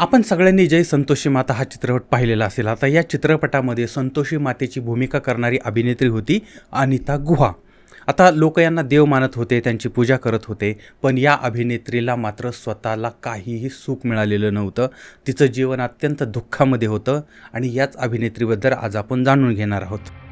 आपण सगळ्यांनी जय संतोषी माता हा चित्रपट पाहिलेला असेल. आता या चित्रपटामध्ये संतोषी मातेची भूमिका करणारी अभिनेत्री होती अनिता गुहा. आता लोक यांना देव मानत होते त्यांची पूजा करत होते पण या अभिनेत्रीला मात्र स्वतःला काहीही सुख मिळालेलं नव्हतं. तिचं जीवन अत्यंत दुःखामध्ये होतं आणि याच अभिनेत्रीबद्दल आज आपण जाणून घेणार आहोत.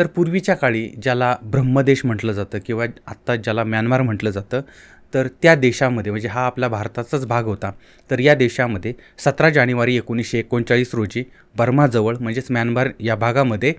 तर पूर्वीच्या काळी ज्याला ब्रह्मदेश म्हटलं जातं किंवा आत्ता ज्याला म्यानमार म्हटलं जातं तर त्या देशामध्ये म्हणजे हा आपला भारताचाच भाग होता तर या देशामध्ये सतरा जानेवारी एकोणीसशे एकोणचाळीस रोजी बर्माजवळ म्हणजेच म्यानमार या भागामध्ये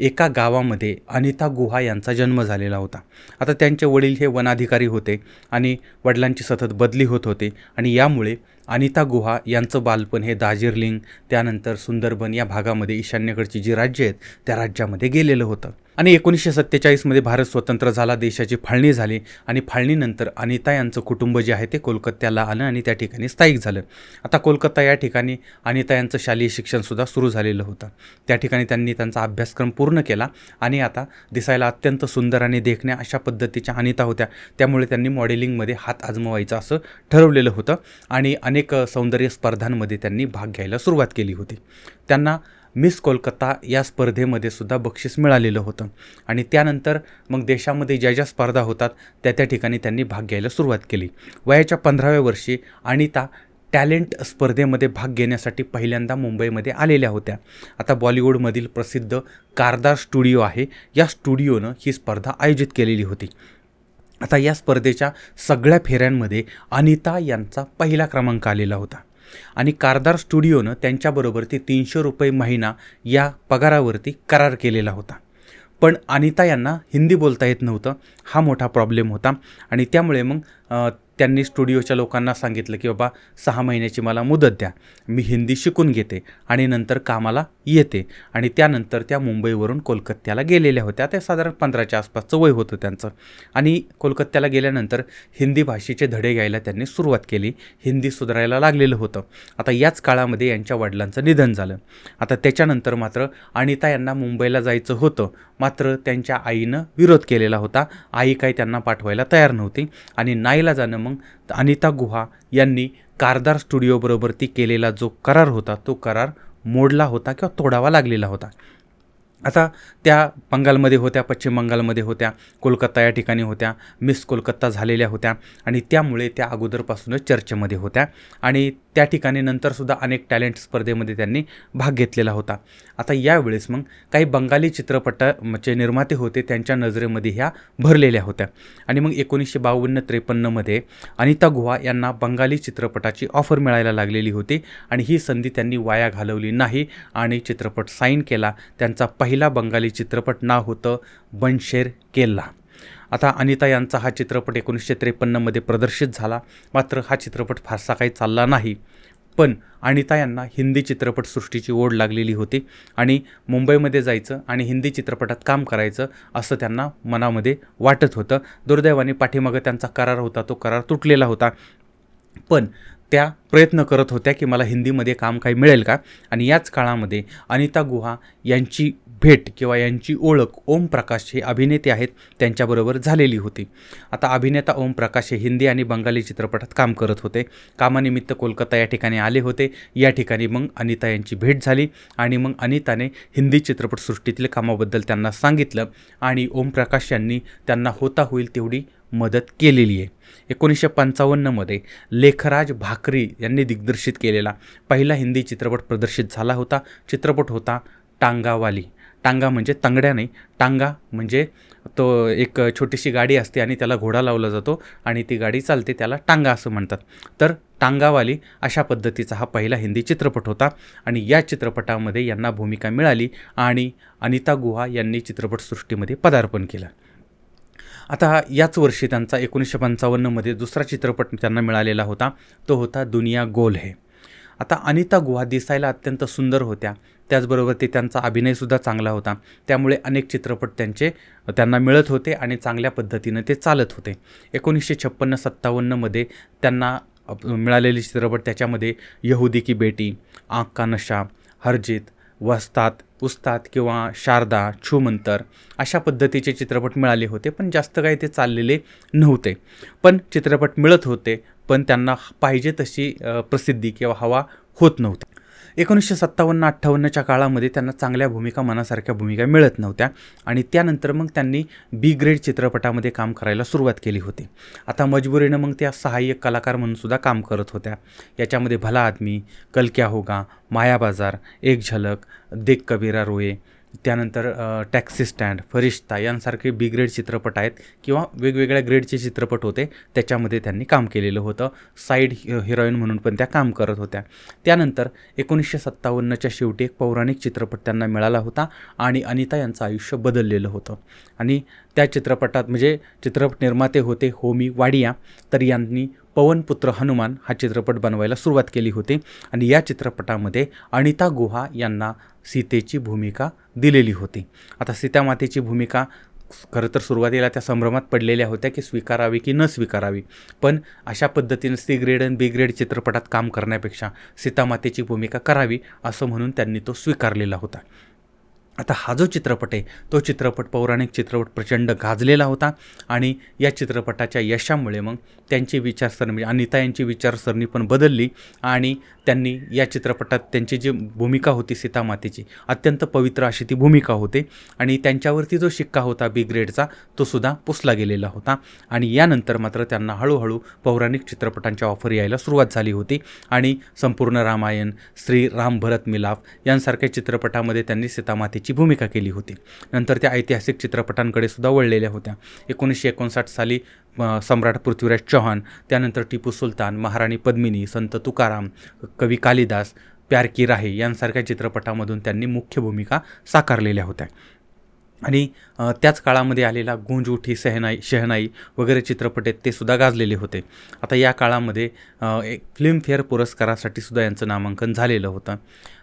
एका गावामध्ये अनिता गुहा यांचा जन्म झालेला होता. आता त्यांचे वडील हे वनाधिकारी होते आणि वडिलांची सतत बदली होत होते आणि यामुळे अनिता गुहा यांचं बालपण हे दार्जिलिंग त्यानंतर सुंदरबन या भागामध्ये ईशान्येकडची जी राज्य आहेत त्या राज्यामध्ये गेलेलं होतं. आणि एकोणीसशे सत्तेचाळीसमध्ये भारत स्वतंत्र झाला देशाची फाळणी झाली आणि फाळणीनंतर अनिता यांचं कुटुंब जे आहे ते कोलकात्याला आलं आणि त्या ठिकाणी स्थायिक झालं. आता कोलकाता या ठिकाणी अनिता यांचं शालेय शिक्षणसुद्धा सुरू झालेलं होतं. त्या ठिकाणी त्यांनी त्यांचा अभ्यासक्रम पूर्ण पूर्ण केला आणि आता दिसायला अत्यंत सुंदर आणि देखण्या अशा पद्धतीच्या अनिता होत्या. त्यामुळे त्यांनी मॉडेलिंगमध्ये हात आजमवायचा असं ठरवलेलं होतं आणि अनेक सौंदर्य स्पर्धांमध्ये त्यांनी भाग घ्यायला सुरुवात केली होती. त्यांना मिस कोलकाता या स्पर्धेमध्ये सुद्धा बक्षीस मिळालेलं होतं. आणि त्यानंतर मग देशामध्ये ज्या ज्या स्पर्धा होतात त्या त्या ठिकाणी त्यांनी भाग घ्यायला सुरुवात केली. वयाच्या पंधराव्या वर्षी अनिता टॅलेंट स्पर्धेमध्ये भाग घेण्यासाठी पहिल्यांदा मुंबईमध्ये आलेल्या होत्या. आता बॉलिवूडमधील प्रसिद्ध कारदार स्टुडिओ आहे. या स्टुडिओनं ही स्पर्धा आयोजित केलेली होती. आता या स्पर्धेच्या सगळ्या फेऱ्यांमध्ये अनिता यांचा पहिला क्रमांक आलेला होता. आणि कारदार स्टुडिओनं त्यांच्याबरोबरती तीनशे रुपये महिना या पगारावरती करार केलेला होता. पण अनिता यांना हिंदी बोलता येत नव्हतं. हा मोठा प्रॉब्लेम होता. आणि त्यामुळे मग त्यांनी स्टुडिओच्या लोकांना सांगितलं की बाबा सहा महिन्याची मला मुदत द्या. मी हिंदी शिकून घेते आणि नंतर कामाला येते. आणि त्यानंतर त्या मुंबईवरून कोलकात्याला गेलेल्या होत्या. त्या साधारण पंधराच्या आसपासचं वय होतं त्यांचं. आणि कोलकात्याला गेल्यानंतर हिंदी भाषेचे धडे घ्यायला त्यांनी सुरुवात केली. हिंदी सुधारायला लागलेलं होतं. आता याच काळामध्ये यांच्या वडिलांचं निधन झालं. आता त्याच्यानंतर मात्र अनिता यांना मुंबईला जायचं होतं. मात्र त्यांच्या आईनं विरोध केलेला होता. आई काय त्यांना पाठवायला तयार नव्हती. आणि पाहायला जाणं मग? अनिता गुहा यांनी कारदार स्टुडिओबरोबर ती केलेला जो करार होता तो करार मोडला होता किंवा तोडावा लागलेला होता. आता त्या बंगालमध्ये होत्या पश्चिम बंगालमध्ये होत्या कोलकाता या ठिकाणी होत्या मिस कोलकाता झालेल्या होत्या आणि त्यामुळे त्या अगोदरपासूनच चर्चेमध्ये होत्या आणि त्या ठिकाणी नंतरसुद्धा अनेक टॅलेंट स्पर्धेमध्ये त्यांनी भाग घेतलेला होता. आता यावेळेस मग काही बंगाली चित्रपटाचे म्हणजे निर्माते होते त्यांच्या नजरेमध्ये ह्या भरलेल्या होत्या. आणि मग एकोणीसशे बावन्न त्रेपन्नमध्ये अनिता गुहा यांना बंगाली चित्रपटाची ऑफर मिळायला लागलेली होती आणि ही संधी त्यांनी वाया घालवली नाही आणि चित्रपट साईन केला. त्यांचा पहिला बंगाली चित्रपट नाव होतं बनशेर केल्ला आता अनिता यांचा हा चित्रपट एकोणीसशे त्रेपन्नमध्ये प्रदर्शित झाला. मात्र हा चित्रपट फारसा काही चालला नाही. पण अनिता यांना हिंदी चित्रपटसृष्टीची ओढ लागलेली होती आणि मुंबईमध्ये जायचं आणि हिंदी चित्रपटात काम करायचं असं त्यांना मनामध्ये वाटत होतं. दुर्दैवाने पाठीमागं त्यांचा करार होता तो करार तुटलेला होता. पण त्या प्रयत्न करत होत्या की मला हिंदीमध्ये काम काही मिळेल का? आणि याच काळामध्ये अनिता गुहा यांची भेट किंवा यांची ओळख ओम प्रकाश हे अभिनेते आहेत त्यांच्याबरोबर झालेली होती. आता अभिनेता ओम प्रकाश हे हिंदी आणि बंगाली चित्रपटात काम करत होते. कामानिमित्त कोलकाता या ठिकाणी आले होते. या ठिकाणी मग अनिता यांची भेट झाली आणि मग अनिताने हिंदी चित्रपटसृष्टीतील कामाबद्दल त्यांना सांगितलं आणि ओमप्रकाश यांनी त्यांना होता होईल तेवढी मदत केलेली आहे. एकोणीसशे पंचावन्नमध्ये लेखराज भाकरी यांनी दिग्दर्शित केलेला पहिला हिंदी चित्रपट प्रदर्शित झाला होता. चित्रपट होता टांगावाली. टांगा म्हणजे तंगड्या नाही टांगा म्हणजे तो एक छोटीशी गाडी असते आणि त्याला घोडा लावला जातो आणि ती गाडी चालते त्याला टांगा असं म्हणतात. तर टांगावाली अशा पद्धतीचा हा पहिला हिंदी चित्रपट होता आणि या चित्रपटामध्ये यांना भूमिका मिळाली आणि अनिता गुहा यांनी चित्रपटसृष्टीमध्ये पदार्पण केलं. आता याच वर्षी त्यांचा एकोणीसशे पंचावन्नमध्ये दुसरा चित्रपट त्यांना मिळालेला होता तो होता दुनिया गोल है. आता अनिता गुहा दिसायला अत्यंत सुंदर होत्या. त्याचबरोबर ते त्यांचा अभिनयसुद्धा चांगला होता. त्यामुळे अनेक चित्रपट त्यांचे त्यांना मिळत होते आणि चांगल्या पद्धतीनं ते चालत होते. एकोणीसशे छप्पन्न सत्तावन्नमध्ये त्यांना मिळालेले चित्रपट त्याच्यामध्ये यहुदी की बेटी आँख का नशा हरजित वस्तात उस्ताद किंवा शारदा छूमंतर अशा पद्धतीचे चित्रपट मिळाले होते पण जास्त काही ते चाललेले नव्हते. पण चित्रपट मिळत होते पण त्यांना पाहिजे तशी प्रसिद्धी किंवा हवा होत नव्हती. एकोणीसशे सत्तावन्न अठ्ठावन्नच्या काळामध्ये त्यांना चांगल्या भूमिका मनासारख्या भूमिका मिळत नव्हत्या आणि त्यानंतर मग त्यांनी बी ग्रेड चित्रपटामध्ये काम करायला सुरुवात केली होती. आता मजबुरीनं मग त्या सहाय्यक कलाकार म्हणून सुद्धा काम करत होत्या. याच्यामध्ये भला आदमी कल क्या होगा माया बाजार एक झलक देख कबीरा रोये त्यानंतर टॅक्सी स्टँड फरिश्ता यांसारखे बी ग्रेड चित्रपट आहेत किंवा वेगवेगळ्या ग्रेडचे चित्रपट होते. त्याच्यामध्ये त्यांनी काम केलेलं होतं. साईड हि हिरोईन म्हणून पण त्या काम करत होत्या. त्यानंतर एकोणीसशे सत्तावन्नच्या शेवटी एक पौराणिक चित्रपट त्यांना मिळाला होता आणि अनिता यांचं आयुष्य बदललेलं होतं. आणि त्या चित्रपटात म्हणजे चित्रपट निर्माते होते होमी वाडिया. तर यांनी पवनपुत्र हनुमान हा चित्रपट बनवायला सुरुवात केली होती आणि या चित्रपटामध्ये अनिता गुहा यांना सीतेची भूमिका दिलेली होती. आता सीतामातेची भूमिका खरं तर सुरुवातीला त्या संभ्रमात पडलेल्या होत्या की स्वीकारावी की न स्वीकारावी. पण अशा पद्धतीनं सी ग्रेड आणि बी ग्रेड चित्रपटात काम करण्यापेक्षा सीतामातेची भूमिका करावी असं म्हणून त्यांनी तो स्वीकारलेला होता. आता हा जो चित्रपट आहे तो चित्रपट पौराणिक चित्रपट प्रचंड गाजलेला होता आणि या चित्रपटाच्या यशामुळे मग त्यांची विचारसरणी म्हणजे अनिता यांची विचारसरणी पण बदलली आणि त्यांनी या चित्रपटात त्यांची जी भूमिका होती सीतामातेची अत्यंत पवित्र अशी ती भूमिका होते आणि त्यांच्यावरती जो शिक्का होता बी ग्रेडचा तो सुद्धा पुसला गेलेला होता आणि यानंतर मात्र त्यांना हळूहळू पौराणिक चित्रपटांच्या ऑफर यायला सुरुवात झाली होती आणि संपूर्ण रामायण श्री राम भरत मिलाफ यांसारख्या चित्रपटामध्ये त्यांनी सीतामातेची भूमिका केली होती. नंतर त्या ऐतिहासिक चित्रपटांकडे सुद्धा वळलेल्या होत्या. एकोणीसशे एकोणसाठ साली सम्राट पृथ्वीराज चौहान त्यानंतर टिपू सुलतान महाराणी पद्मिनी संत तुकाराम कवी कालिदास प्यार की राहे यांसारख्या चित्रपटामधून त्यांनी मुख्य भूमिका साकारलेल्या होत्या. आणि त्याच काळामध्ये आलेला गुंज उठी सहनाई शहनाई वगैरे चित्रपट आहेत ते सुद्धा गाजलेले होते. आता या काळामध्ये एक फिल्मफेअर पुरस्कारासाठी सुद्धा यांचं नामांकन झालेलं होतं.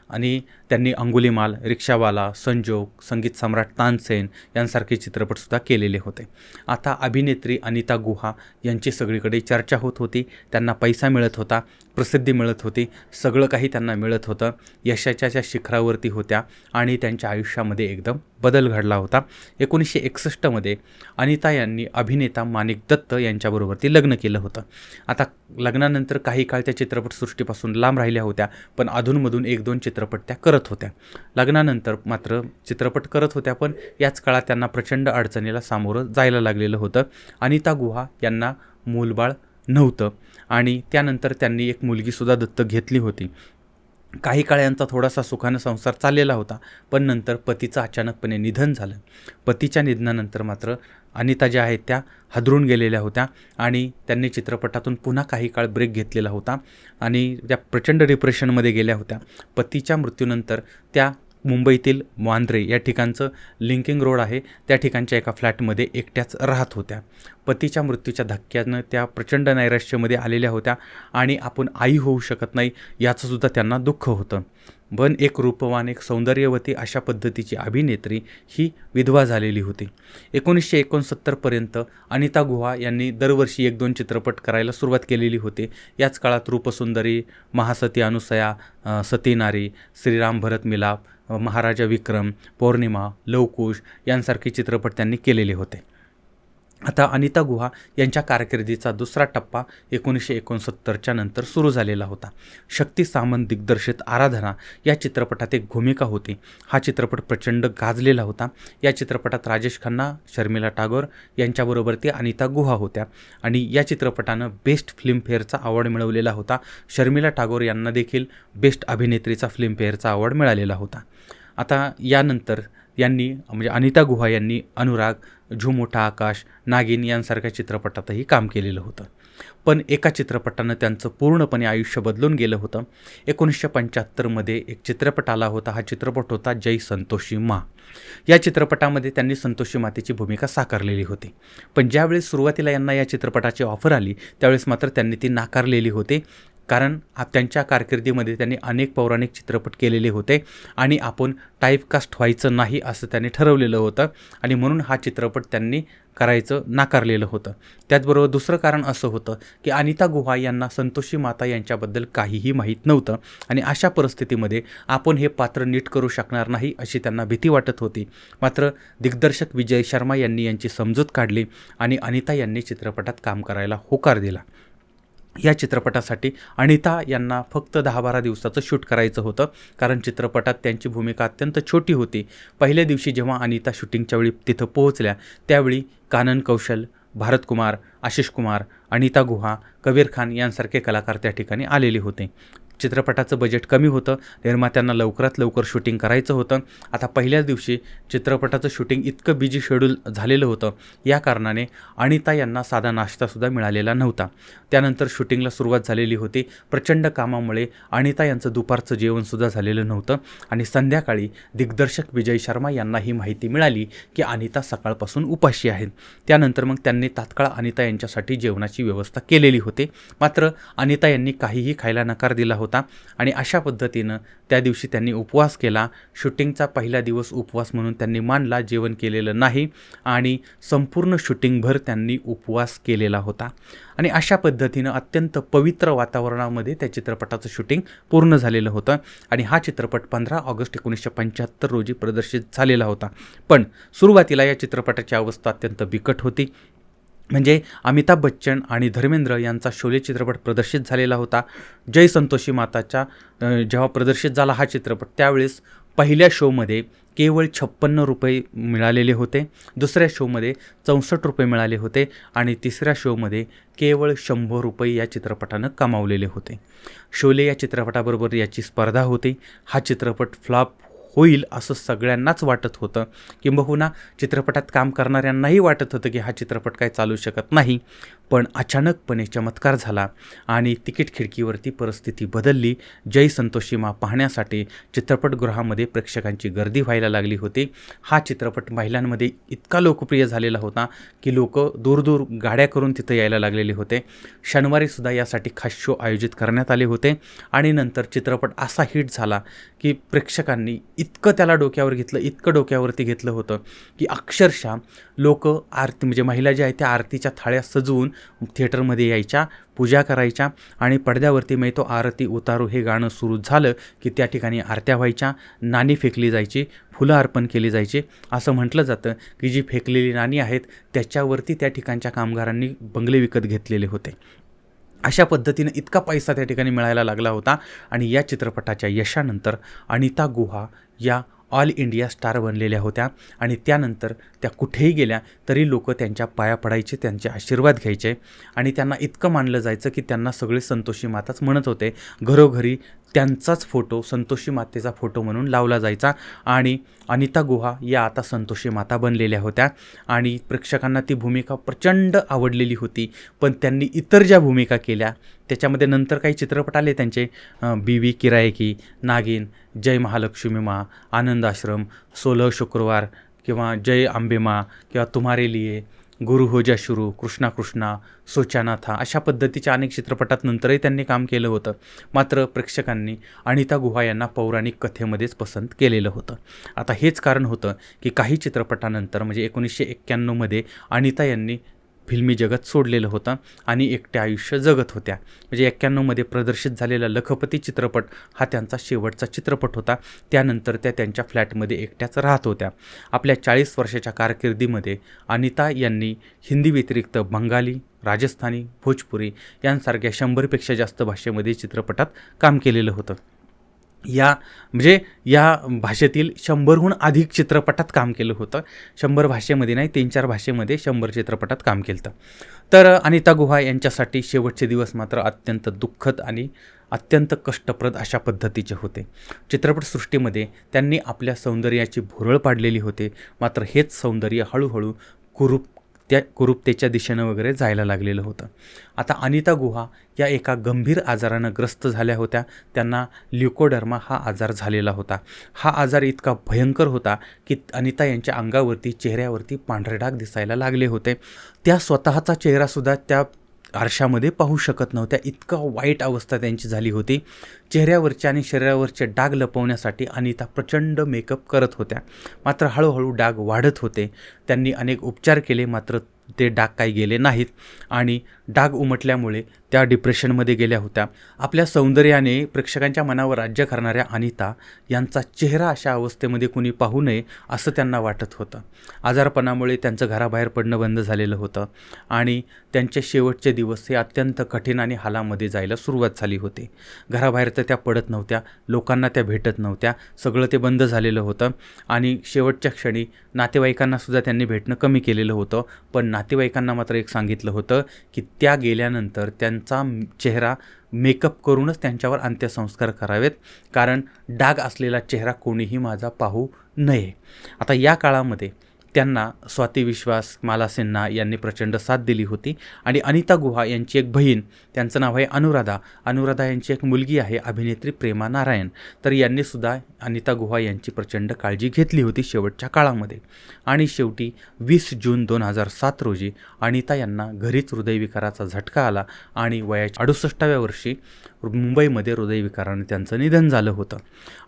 आणि त्यांनी अंगुलीमाल रिक्षावाला संजोग संगीत सम्राट तानसेन यांसारखे चित्रपटसुद्धा केलेले होते. आता अभिनेत्री अनिता गुहा यांची सगळीकडे चर्चा होत होती. त्यांना पैसा मिळत होता प्रसिद्धी मिळत होती सगळं काही त्यांना मिळत होतं. यशाच्या ज्या शिखरावरती होत्या आणि त्यांच्या आयुष्यामध्ये एकदम बदल घडला होता. एकोणीसशे एकसष्टमध्ये अनिता यांनी अभिनेता माणिक दत्त यांच्याबरोबर लग्न केलं होतं. आता लग्नानंतर काही काळ त्या चित्रपटसृष्टीपासून लांब राहिल्या होत्या पण अधूनमधून एक दोन चित्रपट त्या करत करत होत्या. लग्नानंतर मात्र चित्रपट करत होत्या पण याच काळात त्यांना प्रचंड अडचणीला सामोरं जायला लागलेलं होतं. अनिता गुहा यांना मूलबाळ नव्हतं आणि त्यानंतर त्यांनी एक मुलगीसुद्धा दत्तक घेतली होती. काही काळ यांचा थोडासा सुखानं संसार चाललेला होता पण नंतर पतीचं अचानकपणे निधन झालं. पतीच्या निधनानंतर मात्र अनिता ज्या आहेत त्या हादरून गेलेल्या होत्या आणि त्यांनी चित्रपटातून पुन्हा काही काळ ब्रेक घेतलेला होता आणि त्या प्रचंड डिप्रेशनमध्ये गेल्या होत्या. पतीच्या मृत्यूनंतर त्या मुंबईतील वांद्रे या ठिकाणचं लिंकिंग रोड आहे. त्या ठिकाणच्या एका फ्लॅटमध्ये एकट्याच राहत होत्या. पतीच्या मृत्यूच्या धक्क्यानं त्या प्रचंड नैराश्यामध्ये आलेल्या होत्या आणि आपण आई होऊ शकत नाही याचंसुद्धा त्यांना दुःख होतं. पण एक रूपवान एक सौंदर्यवती अशा पद्धतीची अभिनेत्री ही विधवा झालेली होती. एकोणीसशे एकोणसत्तरपर्यंत अनिता गुहा यांनी दरवर्षी एक दोन चित्रपट करायला सुरुवात केलेली होती. याच काळात रूपसुंदरी महासती अनुसया सतीनारी श्रीराम भरत मिलाप महाराजा विक्रम पौर्णिमा लवकुश यांसारखे चित्रपट त्यांनी केलेले होते. आता अनिता गुहा यांच्या कारकिर्दीचा दुसरा टप्पा एकोणीसशे एकोणसत्तरच्या नंतर सुरू झालेला होता. शक्ती सामंत दिग्दर्शित आराधना या चित्रपटात एक भूमिका होती. हा चित्रपट प्रचंड गाजलेला होता. या चित्रपटात राजेश खन्ना शर्मिला टागोर यांच्याबरोबर ते अनिता गुहा होत्या आणि या चित्रपटानं बेस्ट फिल्मफेअरचा अवॉर्ड मिळवलेला होता. शर्मिला टागोर यांना देखील बेस्ट अभिनेत्रीचा फिल्मफेअरचा अवॉर्ड मिळालेला होता. आता यानंतर यांनी म्हणजे अनिता गुहा यांनी अनुराग झुमोठा आकाश नागिन यांसारख्या चित्रपटातही काम केलेलं होतं. पण एका चित्रपटानं त्यांचं पूर्णपणे आयुष्य बदलून गेलं होतं. एकोणीसशे पंच्याहत्तरमध्ये एक चित्रपट आला होता. हा चित्रपट होता जय संतोषी मा. या चित्रपटामध्ये त्यांनी संतोषी मातेची भूमिका साकारलेली होती. पण ज्यावेळेस सुरुवातीला यांना या चित्रपटाची ऑफर आली त्यावेळेस मात्र त्यांनी ती नाकारलेली होती. कारण त्यांच्या कारकिर्दीमध्ये त्यांनी अनेक पौराणिक चित्रपट केलेले होते आणि आपण टाईपकास्ट व्हायचं नाही असं त्यांनी ठरवलेलं होतं आणि म्हणून हा चित्रपट त्यांनी करायचं नाकारलेलं होतं. त्याचबरोबर दुसरं कारण असं होतं की अनिता गुहा यांना संतोषी माता यांच्याबद्दल काहीही माहीत नव्हतं आणि अशा परिस्थितीमध्ये आपण हे पात्र नीट करू शकणार नाही अशी त्यांना भीती वाटत होती. मात्र दिग्दर्शक विजय शर्मा यांनी यांची समजूत काढली आणि अनिता यांनी चित्रपटात काम करायला होकार दिला. या चित्रपटासाठी अनिता यांना फक्त दहा बारा दिवसाचं शूट करायचं होतं. कारण चित्रपटात त्यांची भूमिका अत्यंत छोटी होती. पहिल्या दिवशी जेव्हा अनिता शूटिंगच्या वेळी तिथं पोहोचल्या त्यावेळी कानन कौशल भारत कुमार आशिष कुमार अनिता गुहा कबीर खान यांसारखे कलाकार त्या ठिकाणी आलेले होते. चित्रपटाचं बजेट कमी होतं. निर्मात्यांना लवकरात लवकर शूटिंग करायचं होतं. आता पहिल्याच दिवशी चित्रपटाचं शूटिंग इतकं बिजी शेड्यूल झालेलं होतं. या कारणाने अनिता यांना साधा नाश्तासुद्धा मिळालेला नव्हता. त्यानंतर शूटिंगला सुरुवात झालेली होती. प्रचंड कामामुळे अनिता यांचं दुपारचं जेवणसुद्धा झालेलं नव्हतं. आणि संध्याकाळी दिग्दर्शक विजय शर्मा यांना ही माहिती मिळाली की अनिता सकाळपासून उपाशी आहेत त्यानंतर मग त्यांनी तात्काळ अनिता यांच्यासाठी जेवणाची व्यवस्था केलेली होती. मात्र अनिता यांनी काहीही खायला नकार दिला होता. होता आणि अशा पद्धतीनं त्या दिवशी त्यांनी उपवास केला. शूटिंगचा पहिला दिवस उपवास म्हणून त्यांनी मानला जेवण केलेलं नाही आणि संपूर्ण शूटिंगभर त्यांनी उपवास केलेला होता. आणि अशा पद्धतीनं अत्यंत पवित्र वातावरणामध्ये त्या चित्रपटाचं शूटिंग पूर्ण झालेलं होतं आणि हा चित्रपट पंधरा ऑगस्ट एकोणीसशे पंच्याहत्तर रोजी प्रदर्शित झालेला होता. पण सुरुवातीला या चित्रपटाची अवस्था अत्यंत बिकट होती. म्हणजे अमिताभ बच्चन आणि धर्मेंद्र यांचा शोले चित्रपट प्रदर्शित झालेला होता. जय संतोषी माताच्या जेव्हा प्रदर्शित झाला हा चित्रपट त्यावेळेस पहिल्या शोमध्ये केवळ छप्पन्न रुपये मिळालेले होते. दुसऱ्या शोमध्ये चौसष्ट रुपये मिळाले होते आणि तिसऱ्या शोमध्ये केवळ शंभर रुपये या चित्रपटानं कमावलेले होते. शोले या चित्रपटाबरोबर याची स्पर्धा होती. हा चित्रपट फ्लॉप होईल असं सगळ्यांनाच वाटत होतं. किंबहुना चित्रपटात काम करणाऱ्यांनाही वाटत होतं की हा चित्रपट काय चालू शकत नाही. पण अचानकपणे चमत्कार झाला आणि तिकीट खिडकीवरती परिस्थिती बदलली. जय संतोषी मा पाहण्यासाठी चित्रपटगृहामध्ये प्रेक्षकांची गर्दी व्हायला लागली होती. हा चित्रपट महिलांमध्ये इतका लोकप्रिय झालेला होता की लोक दूरदूर गाड्या करून तिथं यायला लागलेले होते. शनिवारीसुद्धा यासाठी खास शो आयोजित करण्यात आले होते आणि नंतर चित्रपट असा हिट झाला की प्रेक्षकांनी इतकं त्याला डोक्यावर घेतलं इतकं डोक्यावरती घेतलं होतं की अक्षरशः लोक आरती म्हणजे महिला ज्या आहेत त्या आरतीच्या थाळ्या सजवून थिएटरमध्ये यायच्या पूजा करायच्या आणि पडद्यावरती मी तो आरती उतारू हे गाणं सुरू झालं की त्या ठिकाणी आरत्या व्हायच्या नाणी फेकली जायची फुलं अर्पण केली जायची. असं म्हटलं जातं की जी फेकलेली नाणी आहेत त्याच्यावरती त्या ठिकाणच्या कामगारांनी बंगले विकत घेतलेले होते. अशा पद्धतीनं इतका पैसा त्या ठिकाणी मिळायला लागला होता. आणि या चित्रपटाच्या यशानंतर अनिता गुहा या ऑल इंडिया स्टार बनलेल्या होत्या. आणि त्यानंतर त्या कुठेही गेल्या तरी लोक त्यांच्या पाया पडायचे त्यांचे आशीर्वाद घ्यायचे. आणि त्यांना इतकं मानलं जायचं की त्यांना सगळे संतोषी माताच म्हणत होते. घरोघरी त्यांचाच फोटो संतोषी मातेचा फोटो म्हणून लावला जायचा. आणि अनिता गुहा या आता संतोषी माता बनलेल्या होत्या. आणि प्रेक्षकांना ती भूमिका प्रचंड आवडलेली होती. पण त्यांनी इतर ज्या भूमिका केल्या त्याच्यामध्ये नंतर काही चित्रपट आले त्यांचे. बी किरायकी नागिन जय महालक्ष्मी मा आनंद आश्रम सोलह शुक्रवार किंवा जय आंबेमा किंवा तुम्हारे लिए. गुरु हो जा शुरू कृष्णा कृष्णा सोचाना था अशा पद्धतीच्या अनेक चित्रपटात नंतरही त्यांनी काम केलं होतं. मात्र प्रेक्षकांनी अनिता गुहा यांना पौराणिक कथेमध्येच पसंत केलेलं होतं. आता हेच कारण होतं की काही चित्रपटानंतर म्हणजे एकोणीसशे एक्क्याण्णवमध्ये अनिता यांनी फिल्मी जगत सोडलेलं होतं आणि एकटे आयुष्य जगत होत्या. म्हणजे एक्क्याण्णवमध्ये प्रदर्शित झालेला लखपती चित्रपट हा त्यांचा शेवटचा चित्रपट होता. त्यानंतर त्या त्यांच्या फ्लॅटमध्ये एकट्याच राहत होत्या. आपल्या चाळीस वर्षाच्या कारकिर्दीमध्ये अनिता यांनी हिंदी व्यतिरिक्त बंगाली राजस्थानी भोजपुरी यांसारख्या शंभरपेक्षा जास्त भाषेमध्ये चित्रपटात काम केलेलं होतं. या म्हणजे या भाषेतील शंभरहून अधिक चित्रपटात काम केलं होतं. शंभर भाषेमध्ये नाही तीन चार भाषेमध्ये शंभर चित्रपटात काम केलं होतं तर अनिता गुहा यांच्यासाठी शेवटचे दिवस मात्र अत्यंत दुःखद आणि अत्यंत कष्टप्रद अशा पद्धतीचे होते. चित्रपटसृष्टीमध्ये त्यांनी आपल्या सौंदर्याची भुरळ पाडलेली होते. मात्र हेच सौंदर्य हळूहळू कुरूप त्या कुरूपतेच्या दिशेनं वगैरे जायला लागलेलं होतं. आता अनिता गुहा या एका गंभीर आजारानं ग्रस्त झाल्या होत्या. त्यांना ल्युकोडर्मा हा आजार झालेला होता. हा आजार इतका भयंकर होता की अनिता यांच्या अंगावरती चेहऱ्यावरती पांढरे डाग दिसायला लागले होते. त्या स्वतःचा चेहरासुद्धा त्या आरशामध्ये पाहू शकत नव्हत्या. इतकं वाईट अवस्था त्यांची झाली होती. चेहऱ्यावरचे आणि शरीरावरचे डाग लपवण्यासाठी अनिता प्रचंड मेकअप करत होत्या. मात्र हळूहळू डाग वाढत होते. त्यांनी अनेक उपचार केले मात्र ते डाग काही गेले नाहीत. आणि डाग उमटल्यामुळे त्या डिप्रेशनमध्ये गेल्या होत्या. आपल्या सौंदर्याने प्रेक्षकांच्या मनावर राज्य करणाऱ्या अनिता यांचा चेहरा अशा अवस्थेमध्ये कुणी पाहू नये असं त्यांना वाटत होतं. आजारपणामुळे त्यांचं घराबाहेर पडणं बंद झालेलं होतं आणि त्यांचे शेवटचे दिवस हे अत्यंत कठीण आणि हालामध्ये जायला सुरुवात झाली होती. घराबाहेर तर त्या पडत नव्हत्या लोकांना त्या भेटत नव्हत्या सगळं ते बंद झालेलं होतं आणि शेवटच्या क्षणी नातेवाईकांनासुद्धा त्यांनी भेटणं कमी केलेलं होतं. पण नातेवाईकांना मात्र एक सांगितलं होतं की त्या गेल्यानंतर त्यांचा चेहरा मेकअप करूनच त्यांच्यावर अंत्यसंस्कार करावेत. कारण डाग असलेला चेहरा कोणीही माझा पाहू नये. आता या काळामध्ये त्यांना स्वाती विश्वास माला सिन्हा यांनी प्रचंड साथ दिली होती. आणि अनिता गुहा यांची एक बहीण त्यांचं नाव आहे अनुराधा. अनुराधा यांची एक मुलगी आहे अभिनेत्री प्रेमा नारायण. तर यांनीसुद्धा अनिता गुहा यांची प्रचंड काळजी घेतली होती शेवटच्या काळामध्ये. आणि शेवटी वीस जून दोन हजार सात रोजी अनिता यांना घरीच हृदयविकाराचा झटका आला आणि वयाच्या अडुसष्टाव्या वर्षी मुंबईमध्ये हृदयविकाराने त्यांचं निधन झालं होतं.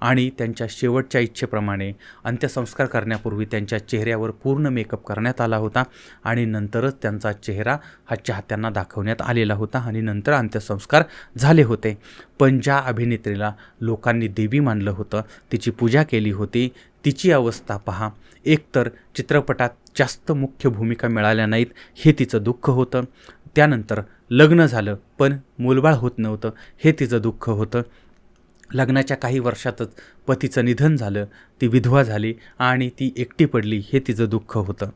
आणि त्यांच्या शेवटच्या इच्छेप्रमाणे अंत्यसंस्कार करण्यापूर्वी त्यांच्या चेहऱ्यावर पूर्ण मेकअप करण्यात आला होता आणि नंतरच त्यांचा चेहरा हा चाहत्यांना दाखवण्यात आलेला होता आणि नंतर अंत्यसंस्कार झाले होते. पण ज्या अभिनेत्रीला लोकांनी देवी मानलं होतं तिची पूजा केली होती तिची अवस्था पहा. एकतर चित्रपटात जास्त मुख्य भूमिका मिळाल्या नाहीत हे तिचं दुःख होतं. त्यानंतर लग्न झालं पण मूलबाळ होत नव्हतं हे तिचं दुःख होतं. लग्नाच्या काही वर्षातच पतीचं निधन झालं ती विधवा झाली आणि ती एकटी पडली हे तिचं दुःख होतं.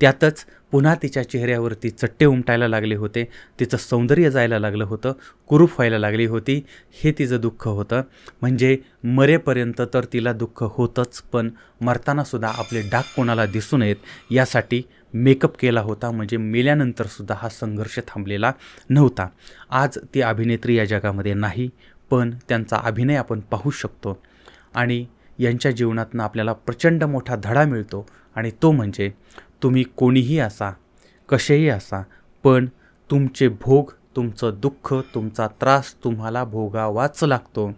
त्यातच पुन्हा तिच्या चेहऱ्यावरती चट्टे उमटायला लागले होते तिचं सौंदर्य जायला लागलं होतं कुरूप व्हायला लागली होती हे तिचं दुःख होतं. म्हणजे मरेपर्यंत तर तिला दुःख होतंच पण मरतानासुद्धा आपले डाग कोणाला दिसू नयेत यासाठी मेकअप केला होता म्हणजे मेल्यानंतरसुद्धा हा संघर्ष थांबलेला नव्हता. आज ती अभिनेत्री या जगामध्ये नाही पण त्यांचा अभिनय आपण पाहू शकतो. आणि यांच्या जीवनातनं आपल्याला प्रचंड मोठा धडा मिळतो. आणि तो म्हणजे तुम्ही कोणीही असा कसेही असा पण तुमचे भोग तुमचं दुःख तुमचा त्रास तुम्हाला भोगावाच लागतो.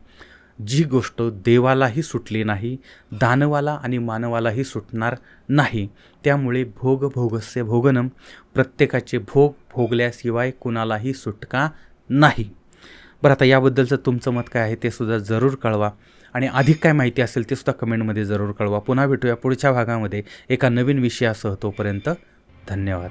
जी गोष्ट देवालाही सुटली नाही दानवाला आणि मानवालाही सुटणार नाही त्यामुळे भोग भोगस्य भोगनम प्रत्येकाचे भोग भोगल्याशिवाय कुणालाही सुटका नाही. बरं आता याबद्दलचं तुमचं मत काय आहे ते सुद्धा जरूर कळवा. आणि अधिक काय माहिती असेल ते सुद्धा कमेंटमध्ये जरूर कळवा. पुन्हा भेटूया पुढच्या भागामध्ये एका नवीन विषयासह तोपर्यंत धन्यवाद.